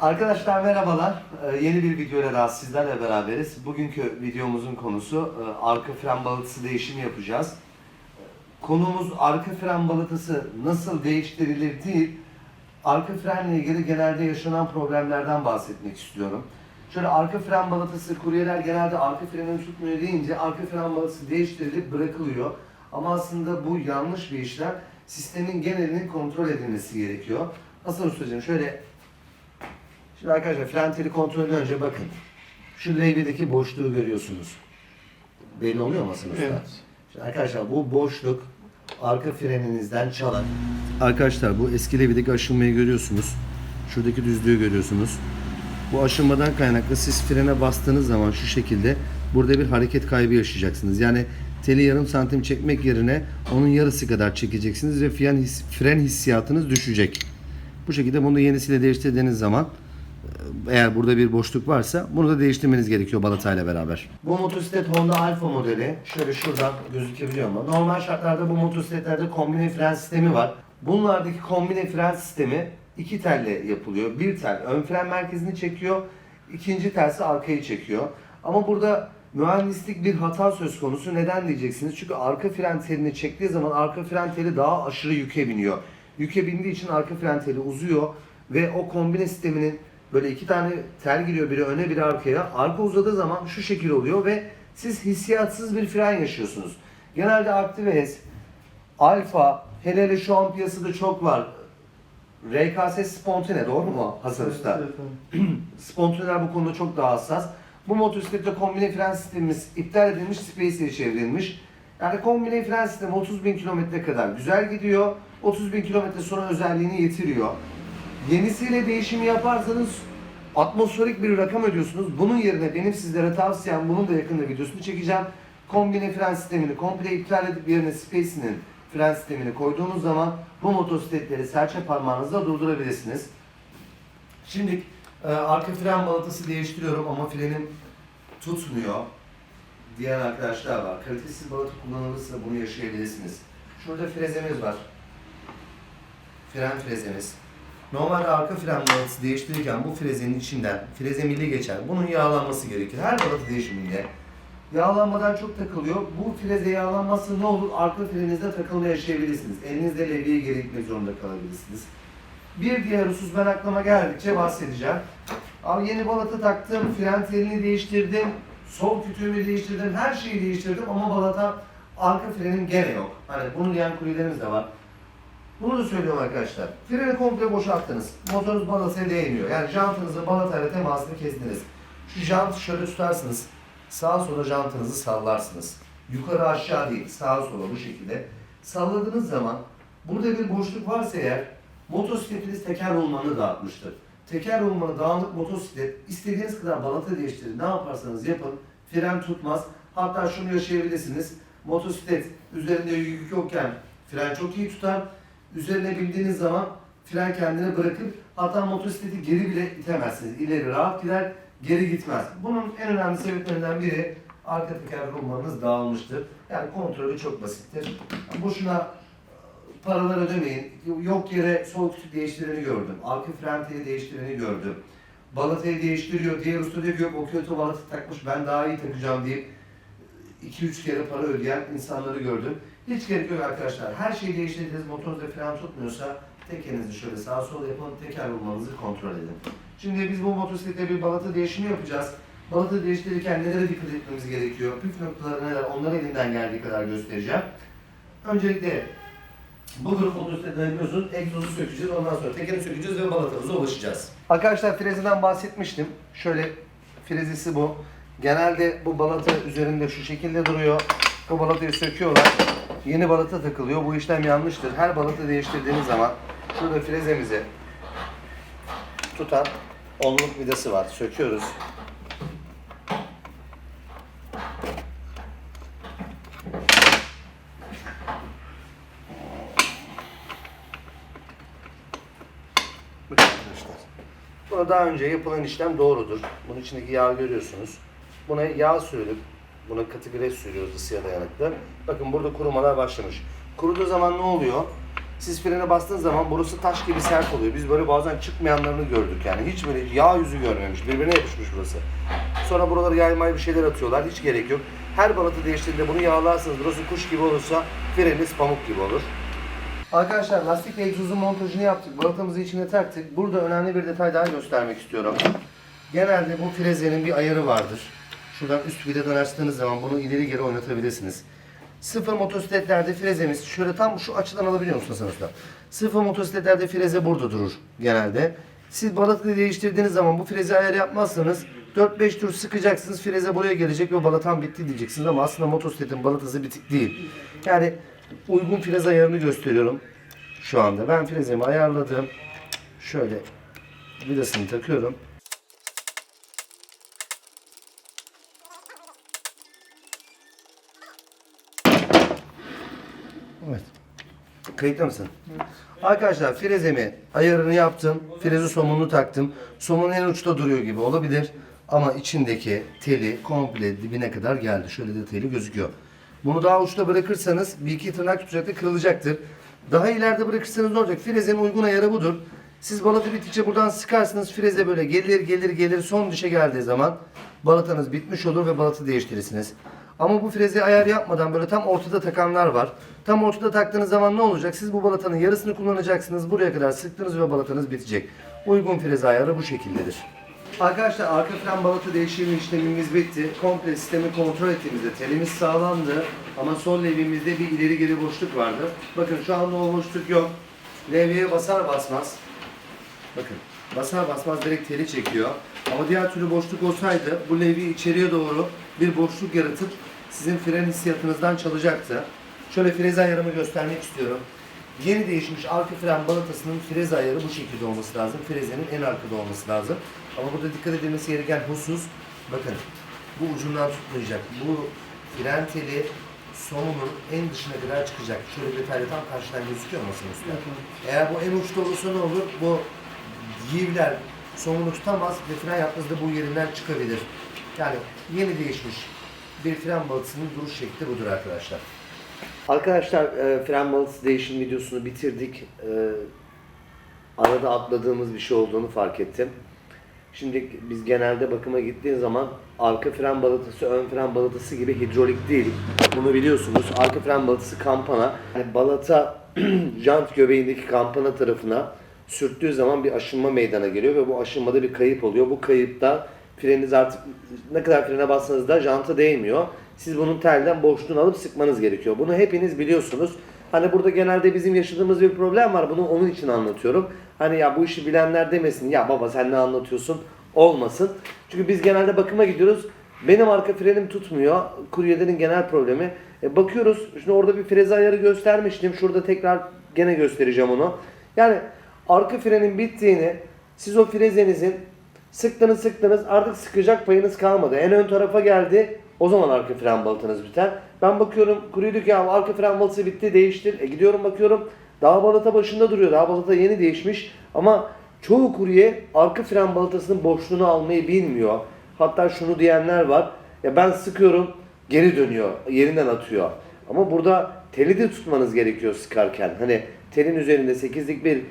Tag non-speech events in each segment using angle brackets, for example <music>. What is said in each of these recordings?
Arkadaşlar merhabalar. Ee, yeni bir videoyla daha sizlerle beraberiz. Bugünkü videomuzun konusu e, arka fren balıtısı değişimi yapacağız. Konumuz arka fren balıtısı nasıl değiştirilir değil, arka frenle ilgili genelde yaşanan problemlerden bahsetmek istiyorum. Şöyle arka fren balıtısı, kuryeler genelde arka frenini tutmuyor deyince arka fren balıtısı değiştirilip bırakılıyor. Ama aslında bu yanlış bir işlem. Sistemin genelinin kontrol edilmesi gerekiyor. Hasan Ustacığım şöyle Şimdi arkadaşlar fren teli kontrolünden önce bakın. Şu levyedeki boşluğu görüyorsunuz. Belli oluyor mu Usta? Evet. Şimdi arkadaşlar bu boşluk arka freninizden çalan. Arkadaşlar bu eski levyedeki aşınmayı görüyorsunuz. Şuradaki düzlüğü görüyorsunuz. Bu aşınmadan kaynaklı siz frene bastığınız zaman şu şekilde burada bir hareket kaybı yaşayacaksınız. Yani teli yarım santim çekmek yerine onun yarısı kadar çekeceksiniz ve fren, his- fren hissiyatınız düşecek. Bu şekilde bunu yenisiyle değiştirdiğiniz zaman eğer burada bir boşluk varsa bunu da değiştirmeniz gerekiyor balatayla beraber. Bu motosiklet Honda Alfa modeli. Şöyle şuradan gözükebiliyor mu? Normal şartlarda bu motosikletlerde kombine fren sistemi var. Bunlardaki kombine fren sistemi iki telle yapılıyor. Bir tel ön fren merkezini çekiyor. ikinci telsi arkayı çekiyor. Ama burada mühendislik bir hata söz konusu. Neden diyeceksiniz? Çünkü arka fren telini çektiği zaman arka fren teli daha aşırı yüke biniyor. Yüke bindiği için arka fren teli uzuyor ve o kombine sisteminin böyle iki tane tel giriyor biri öne biri arkaya. Arka uzadığı zaman şu şekil oluyor ve siz hissiyatsız bir fren yaşıyorsunuz. Genelde Actives, Alfa, hele hele şu an piyasada çok var. RKS Spontane doğru mu Hasan Usta? <clears throat> Spontaneler bu konuda çok daha hassas. Bu motosiklette kombine fren sistemimiz iptal edilmiş, Space'e çevrilmiş. Yani kombine fren sistemi 30 bin kilometre kadar güzel gidiyor. 30 bin kilometre sonra özelliğini yitiriyor. Yenisiyle değişimi yaparsanız atmosferik bir rakam ödüyorsunuz. Bunun yerine benim sizlere tavsiyem, bunun da yakında videosunu çekeceğim. Kombine fren sistemini komple iptal edip yerine Space'nin fren sistemini koyduğunuz zaman bu motosikletleri serçe parmağınızla durdurabilirsiniz. Şimdi e, arka fren balatası değiştiriyorum ama frenim tutmuyor diyen arkadaşlar var. Kalitesiz balata kullanılırsa bunu yaşayabilirsiniz. Şurada frezemiz var. Fren frezemiz. Normalde arka fren balatası değiştirirken bu frezenin içinden freze mili geçer. Bunun yağlanması gerekir. Her balata değişiminde yağlanmadan çok takılıyor. Bu freze yağlanmazsa ne olur? Arka freninizde takılma yaşayabilirsiniz. Elinizde levyeye geri zorunda kalabilirsiniz. Bir diğer husus ben aklıma geldikçe bahsedeceğim. Abi yeni balata taktım, fren telini değiştirdim, sol kütüğümü değiştirdim, her şeyi değiştirdim ama balata arka frenim gene yok. Hani bunu diyen kuryelerimiz de var. Bunu da söylüyorum arkadaşlar. Freni komple boşalttınız. Motorunuz balataya değmiyor. Yani jantınızın balatayla temasını kestiniz. Şu jantı şöyle tutarsınız. Sağa sola jantınızı sallarsınız. Yukarı aşağı değil, sağa sola bu şekilde. Salladığınız zaman burada bir boşluk varsa eğer motosikletiniz teker rulmanını dağıtmıştır. Teker rulmanı dağınık motosiklet istediğiniz kadar balata değiştirin. Ne yaparsanız yapın. Fren tutmaz. Hatta şunu yaşayabilirsiniz. Motosiklet üzerinde yük yokken fren çok iyi tutar. Üzerine bindiğiniz zaman fren kendini bırakıp hatta motosikleti geri bile itemezsiniz. İleri rahat gider, geri gitmez. Bunun en önemli sebeplerinden biri arka teker rulmanınız dağılmıştır. Yani kontrolü çok basittir. Boşuna e, paralar ödemeyin. Yok yere sol kütük değiştireni gördüm. Arka fren teli değiştireni gördüm. Balatayı değiştiriyor. Diğer usta diyor ki yok o kötü balata takmış ben daha iyi takacağım deyip 2-3 kere para ödeyen insanları gördüm. Hiç gerek yok arkadaşlar. Her şeyi değiştirdiğiniz motorunuzda fren tutmuyorsa tekerinizi şöyle sağa sola yapın, teker vurmanızı kontrol edin. Şimdi biz bu motosiklette bir balata değişimi yapacağız. Balata değiştirirken nelere dikkat etmemiz gerekiyor? Püf noktaları neler? Onları elimden geldiği kadar göstereceğim. Öncelikle bu grup motosikletleri biliyorsunuz egzozu sökeceğiz. Ondan sonra tekeri sökeceğiz ve balatamıza ulaşacağız. Arkadaşlar frezeden bahsetmiştim. Şöyle frezesi bu. Genelde bu balata üzerinde şu şekilde duruyor. Bu balatayı söküyorlar. Yeni balata takılıyor. Bu işlem yanlıştır. Her balata değiştirdiğiniz zaman şurada frezemizi tutan onluk vidası var. Söküyoruz. Buna daha önce yapılan işlem doğrudur. Bunun içindeki yağı görüyorsunuz. Buna yağ sürülüp buna katı gres sürüyoruz ısıya dayanıklı. Bakın burada kurumalar başlamış. Kuruduğu zaman ne oluyor? Siz frene bastığınız zaman burası taş gibi sert oluyor. Biz böyle bazen çıkmayanlarını gördük yani. Hiç böyle yağ yüzü görmemiş. Birbirine yapışmış burası. Sonra buraları yaymayı bir şeyler atıyorlar. Hiç gerek yok. Her balatı değiştiğinde bunu yağlarsınız. Burası kuş gibi olursa freniniz pamuk gibi olur. Arkadaşlar lastik ve egzozun montajını yaptık. Balatamızı içine taktık. Burada önemli bir detay daha göstermek istiyorum. Genelde bu frezenin bir ayarı vardır. Şuradan üst vidadan açtığınız zaman bunu ileri geri oynatabilirsiniz. Sıfır motosikletlerde frezemiz şöyle tam şu açıdan alabiliyor musunuz Usta? Sıfır motosikletlerde freze burada durur genelde. Siz balatayı değiştirdiğiniz zaman bu freze ayarı yapmazsanız 4-5 tur sıkacaksınız freze buraya gelecek ve balatan bitti diyeceksiniz ama aslında motosikletin balatası bitik değil. Yani uygun freze ayarını gösteriyorum şu anda. Ben frezemi ayarladım. Şöyle vidasını takıyorum. Evet. Kayıtlı mısın? Arkadaşlar frezemi ayarını yaptım. Frezi somununu taktım. Somun en uçta duruyor gibi olabilir. Ama içindeki teli komple dibine kadar geldi. Şöyle detaylı gözüküyor. Bunu daha uçta bırakırsanız bir iki tırnak tutacaktır, kırılacaktır. Daha ileride bırakırsanız ne olacak? Frezenin uygun ayarı budur. Siz balatı bittikçe buradan sıkarsınız. Freze böyle gelir gelir gelir son dişe geldiği zaman balatanız bitmiş olur ve balatı değiştirirsiniz. Ama bu freze ayar yapmadan böyle tam ortada takanlar var. Tam ortada taktığınız zaman ne olacak? Siz bu balatanın yarısını kullanacaksınız. Buraya kadar sıktınız ve balatanız bitecek. Uygun freze ayarı bu şekildedir. Arkadaşlar arka fren balata değişimi işlemimiz bitti. Komple sistemi kontrol ettiğimizde telimiz sağlamdı. Ama sol levyemizde bir ileri geri boşluk vardı. Bakın şu anda o boşluk yok. Levyeye basar basmaz. Bakın basar basmaz direkt teli çekiyor. Ama diğer türlü boşluk olsaydı bu levye içeriye doğru bir boşluk yaratıp sizin fren hissiyatınızdan çalacaktı. Şöyle freze ayarımı göstermek istiyorum. Yeni değişmiş arka fren balatasının freze ayarı bu şekilde olması lazım. Frezenin en arkada olması lazım. Ama burada dikkat edilmesi gereken husus bakın bu ucundan tutmayacak. Bu fren teli somunun en dışına kadar çıkacak. Şöyle detaylı tam karşıdan gözüküyor mu Hasan Usta? Eğer bu en uçta olursa ne olur? Bu yivler somunu tutamaz ve fren yaptığınızda bu yerinden çıkabilir. Yani yeni değişmiş bir fren balatısının duruş şekli budur arkadaşlar. Arkadaşlar e, fren balatası değişim videosunu bitirdik. E, arada atladığımız bir şey olduğunu fark ettim. Şimdi biz genelde bakıma gittiğin zaman arka fren balatası ön fren balatası gibi hidrolik değil. Bunu biliyorsunuz. Arka fren balatası kampana. Yani balata <clears throat> jant göbeğindeki kampana tarafına sürttüğü zaman bir aşınma meydana geliyor ve bu aşınmada bir kayıp oluyor. Bu kayıpta freniniz artık ne kadar frene bassanız da janta değmiyor. Siz bunun telden boşluğunu alıp sıkmanız gerekiyor. Bunu hepiniz biliyorsunuz. Hani burada genelde bizim yaşadığımız bir problem var. Bunu onun için anlatıyorum. Hani ya bu işi bilenler demesin. Ya baba sen ne anlatıyorsun? Olmasın. Çünkü biz genelde bakıma gidiyoruz. Benim arka frenim tutmuyor. Kuryelerin genel problemi. E, bakıyoruz. Şimdi orada bir freze ayarı göstermiştim. Şurada tekrar gene göstereceğim onu. Yani arka frenin bittiğini siz o frezenizin sıktınız sıktınız artık sıkacak payınız kalmadı. En ön tarafa geldi. O zaman arka fren balatanız biter. Ben bakıyorum diyor ki ya arka fren balatası bitti değiştir. E gidiyorum bakıyorum daha balata başında duruyor. Daha balata yeni değişmiş. Ama çoğu kurye arka fren balatasının boşluğunu almayı bilmiyor. Hatta şunu diyenler var. Ya ben sıkıyorum geri dönüyor. Yerinden atıyor. Ama burada teli de tutmanız gerekiyor sıkarken. Hani telin üzerinde 8'lik bir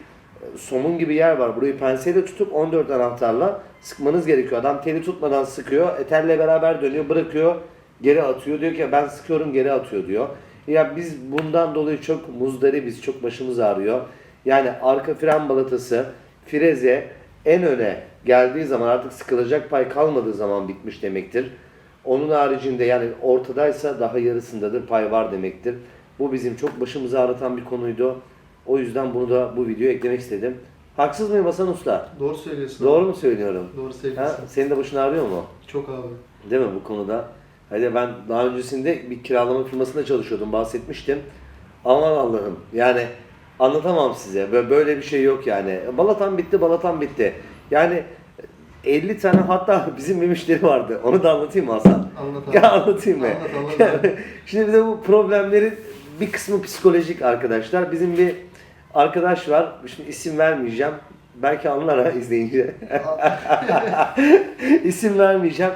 somun gibi yer var. Burayı penseyle tutup 14 anahtarla sıkmanız gerekiyor. Adam teli tutmadan sıkıyor. Eterle beraber dönüyor, bırakıyor, geri atıyor. Diyor ki ben sıkıyorum, geri atıyor diyor. Ya biz bundan dolayı çok muzdaribiz, çok başımız ağrıyor. Yani arka fren balatası, freze en öne geldiği zaman artık sıkılacak pay kalmadığı zaman bitmiş demektir. Onun haricinde yani ortadaysa daha yarısındadır pay var demektir. Bu bizim çok başımızı ağrıtan bir konuydu. O yüzden bunu da bu videoya eklemek istedim. Haksız mıyım Hasan Usta? Doğru söylüyorsun. Doğru abi. mu söylüyorum? Doğru Ha, söylüyorsun. senin de başın ağrıyor mu? Çok abi. Değil mi bu konuda? Hadi ben daha öncesinde bir kiralama firmasında çalışıyordum bahsetmiştim. Aman Allah'ım yani anlatamam size. Böyle, bir şey yok yani. Balatan bitti, balatan bitti. Yani 50 tane hatta <laughs> bizim bir müşteri vardı. Onu da anlatayım mı Hasan? Anlat. Ya anlatayım mı? Anlat, anlat <laughs> abi. Şimdi bir de bu problemlerin bir kısmı psikolojik arkadaşlar. Bizim bir arkadaş var. Şimdi isim vermeyeceğim. Belki anlar ha izleyince. <laughs> isim vermeyeceğim.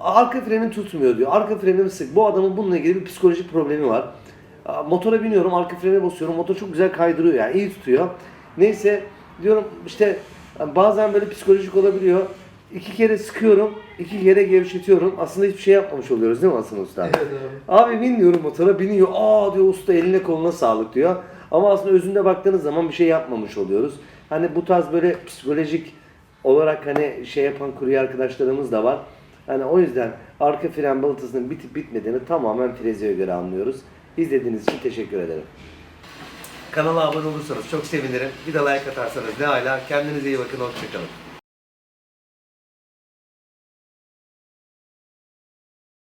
Arka frenim tutmuyor diyor. Arka frenim sık. Bu adamın bununla ilgili bir psikolojik problemi var. Motora biniyorum, arka frene basıyorum. Motor çok güzel kaydırıyor yani, iyi tutuyor. Neyse diyorum işte bazen böyle psikolojik olabiliyor. İki kere sıkıyorum, iki kere gevşetiyorum. Aslında hiçbir şey yapmamış oluyoruz değil mi Hasan Usta? Evet abi. Abi binmiyorum motora, biniyor. Aa diyor usta eline koluna sağlık diyor. Ama aslında özünde baktığınız zaman bir şey yapmamış oluyoruz. Hani bu tarz böyle psikolojik olarak hani şey yapan kurye arkadaşlarımız da var. Hani o yüzden arka fren balatasının bitip bitmediğini tamamen freziye göre anlıyoruz. İzlediğiniz için teşekkür ederim. Kanala abone olursanız çok sevinirim. Bir de like atarsanız ne hala. Kendinize iyi bakın. Hoşçakalın.